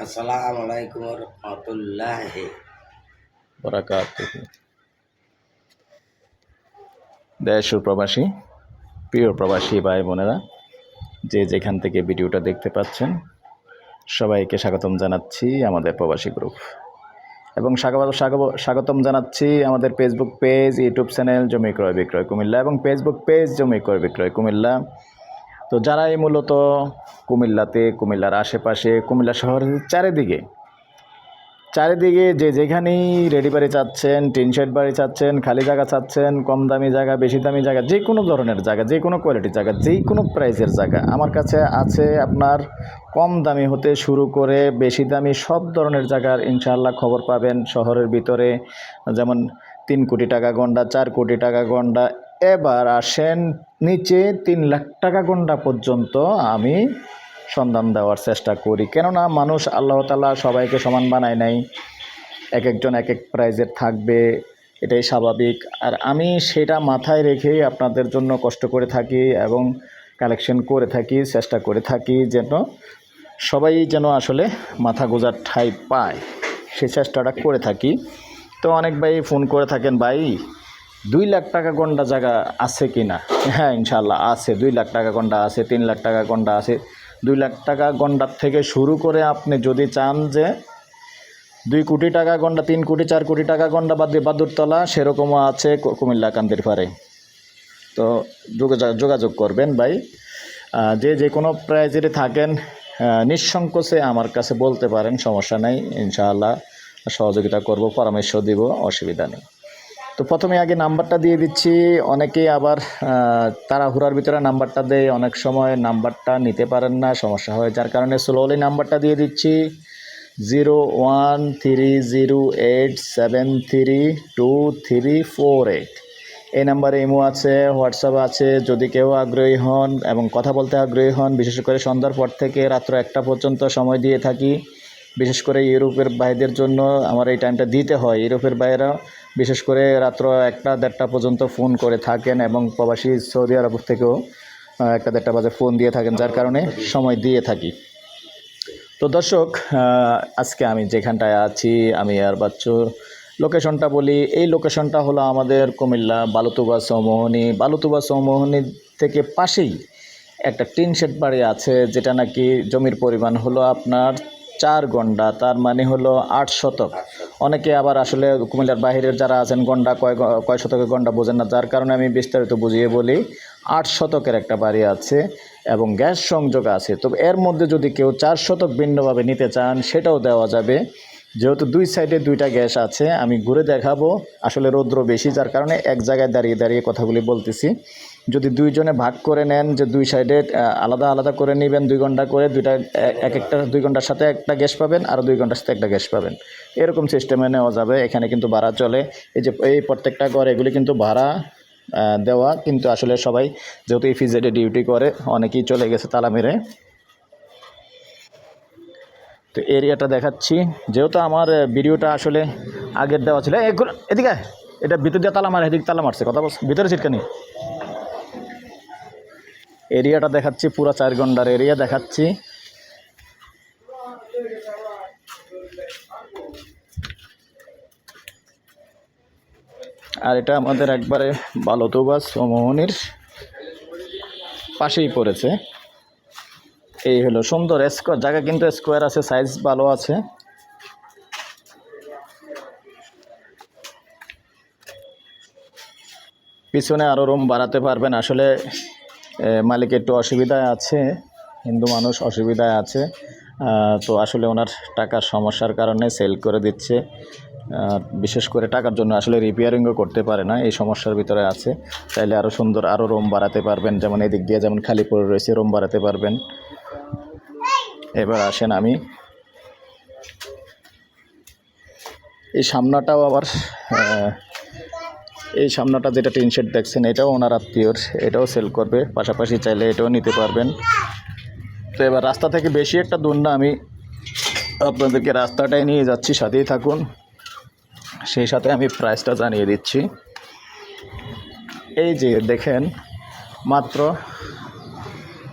আসসালামু আলাইকুম দেশ প্রবাসী, প্রিয় প্রবাসী ভাই বোনেরা, যে যেখান থেকে ভিডিওটা দেখতে পাচ্ছেন, সবাইকে স্বাগতম জানাচ্ছি আমাদের প্রবাসী গ্রুপ। এবং স্বাগত স্বাগত- স্বাগতম জানাচ্ছি আমাদের ফেসবুক পেজ ইউটিউব চ্যানেল জমি ক্রয় বিক্রয় কুমিল্লা এবং ফেসবুক পেজ জমি ক্রয় বিক্রয় কুমিল্লা। তো যারাই মূলত কুমিল্লাতে, কুমিল্লার আশেপাশে, কুমিল্লা শহরের চারিদিকে চারিদিকে যে যেখানেই রেডি বাড়ি চাচ্ছেন, টিন শেড বাড়ি চাচ্ছেন, খালি জায়গা চাচ্ছেন, কম দামি জায়গা, বেশি দামি জায়গা, যে কোনো ধরনের জায়গা, যে কোনো কোয়ালিটির জায়গা যেই কোনো প্রাইসের জায়গা, আমার কাছে আছে আপনার কম দামি হতে শুরু করে বেশি দামি সব ধরনের জায়গার ইনশাআল্লাহ খবর পাবেন শহরের ভিতরে। যেমন তিন কোটি টাকা গন্ডা, চার কোটি টাকা গন্ডা এবার আসেন নিচে তিন লাখ টাকা গন্ডা পর্যন্ত আমি সন্ধান দেওয়ার চেষ্টা করি। কেননা মানুষ আল্লাহ তালা সবাইকে সমান বানায় নাই। এক একজন এক এক প্রাইজের থাকবে, এটাই স্বাভাবিক। আর আমি সেটা মাথায় রেখেই আপনাদের জন্য কষ্ট করে থাকি এবং কালেকশন করে থাকি, চেষ্টা করে থাকি যেন সবাই যেন আসলে মাথা গোজার ঠাই পায়। সেই চেষ্টাটা করে থাকি। তো অনেক ভাই ফোন করে থাকেন, ভাই দুই লাখ টাকা গন্ডা জায়গা আছে কি না? হ্যাঁ ইনশাল্লাহ আছে। দুই লাখ টাকা গন্ডা আছে, তিন লাখ টাকা গন্ডা আছে। দুই লাখ টাকা গন্ডার থেকে শুরু করে আপনি যদি চান যে দুই কোটি টাকা গন্ডা, তিন কোটি, চার কোটি টাকা গন্ডা বাদ দিয়ে বাদুরতলা, সেরকমও আছে কুমিল্লা কান্দির পারে তো যোগাযোগ করবেন ভাই। যে যে কোনো প্রাইজের থাকেন নিঃসংকোচে আমার কাছে বলতে পারেন, সমস্যা নেই, ইনশাআল্লাহ সহযোগিতা করব, পরামর্শ দিব, অসুবিধা নেই। তো প্রথমে আগে নাম্বারটা দিয়ে দিচ্ছি। অনেকেই আবার তাড়াহুড়ার ভিতরে নাম্বারটা দেয়। অনেক সময় নাম্বারটা নিতে পারেন না, সমস্যা হয়। যার কারণে স্লোলি নাম্বারটা দিয়ে দিচ্ছি। Zero one three zero eight seven three two three four eight. এই নাম্বারে ইমো আছে, হোয়াটসঅ্যাপ আছে। যদি কেউ আগ্রহী হন এবং কথা বলতে আগ্রহী হন, বিশেষ করে সন্ধ্যার পর থেকে রাত্র একটা পর্যন্ত সময় দিয়ে থাকি। বিশেষ করে ইউরোপের ভাইদের জন্য আমার এই টাইমটা দিতে হয়। ইউরোপের বাইরা বিশেষ করে রাত্র একটা, দেড়টা পর্যন্ত ফোন করে থাকেন এবং প্রবাসী সৌদি আরব থেকেও একটা, দেড়টা বাজে ফোন দিয়ে থাকেন, যার কারণে সময় দিয়ে থাকি। তো দর্শক আজকে আমি যেখানটায় আছি, আমি আর বাচ্চু। লোকেশনটা বলি, এই লোকেশনটা হলো আমাদের কুমিল্লা, বালুতুবা চৌমোহনী বালুতুবা চৌমোহনী থেকে পাশেই একটা টিন শেড বাড়ি আছে, যেটা নাকি জমির পরিমাণ হলো আপনার চার গন্ডা, তার মানে হলো আট শতক। অনেকে আবার আসলে কুমিল্লার বাহিরের যারা আছেন, গন্ডা কয় কয় শতকের গন্ডা বোঝেন না। যার কারণে আমি বিস্তারিত বুঝিয়ে বলি, আট শতকের একটা বাড়ি আছে এবং গ্যাস সংযোগ আছে। তো এর মধ্যে যদি কেউ চার শতক ভিন্নভাবে নিতে চান, সেটাও দেওয়া যাবে। যেহেতু দুই সাইডে দুইটা গ্যাস আছে, আমি ঘুরে দেখাবো আসলে রৌদ্র বেশি, যার কারণে এক জায়গায় দাঁড়িয়ে দাঁড়িয়ে কথাগুলি বলতেছি। যদি দুইজনে ভাগ করে নেন যে দুই সাইডে আলাদা আলাদা করে নেবেন, দুই ঘণ্টা করে দুইটা এক একটা, দুই ঘণ্টার সাথে একটা গ্যাস পাবেন আর দুই ঘণ্টার সাথে একটা গ্যাস পাবেন। এরকম সিস্টেমে নেওয়া যাবে, এখানে কিন্তু ভাড়া চলে। এই যে, এই প্রত্যেকটা ঘর এগুলি কিন্তু ভাড়া দেওয়া, কিন্তু আসলে সবাই যেহেতু এই ফিজেডে ডিউটি করে, অনেকেই চলে গেছে তালা মেরে। তো এরিয়াটা দেখাচ্ছি। যেহেতু আমার ভিডিওটা আসলে আগের দেওয়া ছিল। ঘুর- এদিকে এটা ভিতর দিয়ে তালা মারে, এদিকে তালা মারছে। কথা বলছে? ভিতরে ছিটকানি এরিয়াটা দেখাচ্ছি পুরা চার ঘণ্টার এরিয়া দেখাচ্ছি। আর এটা আমাদের একবারে বালতোবাস ও মোহনির পাশেই পড়েছে। এই হলো সুন্দর স্কোয়ার জায়গা কিন্তু স্কোয়ার আছে সাইজ ভালো আছে। পিছনে আরও রুম বাড়াতে পারবেন, আসলে মালিক একটু অসুবিধায় আছে, হিন্দু মানুষ অসুবিধায় আছে তো আসলে ওনার টাকার সমস্যার কারণে সেল করে দিচ্ছে বিশেষ করে টাকার জন্য আসলে রিপেয়ারিংও করতে পারে না, এই সমস্যার ভিতরে আছে চাইলে আরও সুন্দর আরও রুম বাড়াতে পারবেন, যেমন এদিক দিয়ে যেমন খালি পড়ে রয়েছে রুম বাড়াতে পারবেন। এবার আসেন আমি। এই সামনাটাও আবার এই সামনাটা যেটা টিন শেড দেখছেন, এটাও ওনার আত্মীয়র, এটাও সেল করবে। পাশাপাশি চাইলে এটাও নিতে পারবেন। তো এবার রাস্তা থেকে বেশি একটা দূর না, আমি আপনাদেরকে রাস্তাটাই নিয়ে যাচ্ছি, সাথেই থাকুন। সেই সাথে আমি প্রাইসটা জানিয়ে দিচ্ছি। এই যে দেখেন, মাত্র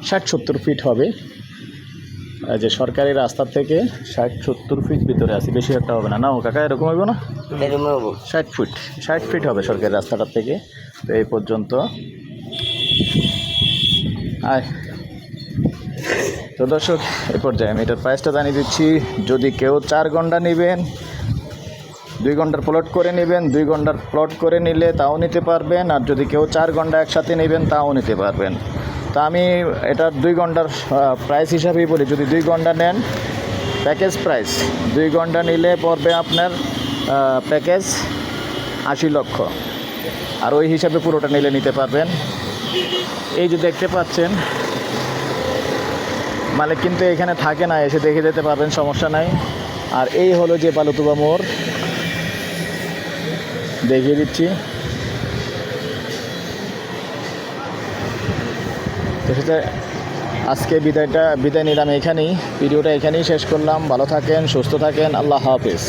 ষাট সত্তর ফিট হবে। যে সরকারি রাস্তা থেকে ষাট সত্তর ফিট ভিতরে আছে বেশি একটা হবে না। না ও কাকা এরকম হইব না? এরকম ষাট ফিট ষাট ফিট হবে সরকারি রাস্তাটার থেকে। তো এই পর্যন্ত। আয়। তো দর্শক এ পর্যায়ে আমি এটার প্রাইসটা জানিয়ে দিচ্ছি। যদি কেউ চার ঘণ্টা নেবেন দুই ঘণ্টার প্লট করে নেবেন দুই ঘণ্টার প্লট করে নিলে তাও নিতে পারবেন। আর যদি কেউ চার ঘণ্টা একসাথে নেবেন তাও নিতে পারবেন। তা আমি এটা দুই ঘণ্টার প্রাইস হিসাবেই বলি। যদি দুই ঘণ্টা নেন প্যাকেজ প্রাইস দুই ঘণ্টা নিলে পড়বে আপনার প্যাকেজ আশি লক্ষ। আর ওই হিসাবে পুরোটা নিলে নিতে পারবেন। এই যে দেখতে পাচ্ছেন, মালিক কিন্তু এখানে থাকে না, এসে দেখে যেতে পারবেন, সমস্যা নাই। আর এই হলো যে বালুতুবা মোড়। দেখিয়ে দিচ্ছি। তো সেটা আজকে বিদায়টা বিদায় নিলাম এখানেই। ভিডিওটা এখানেই শেষ করলাম। ভালো থাকেন, সুস্থ থাকেন। আল্লাহ হাফিজ।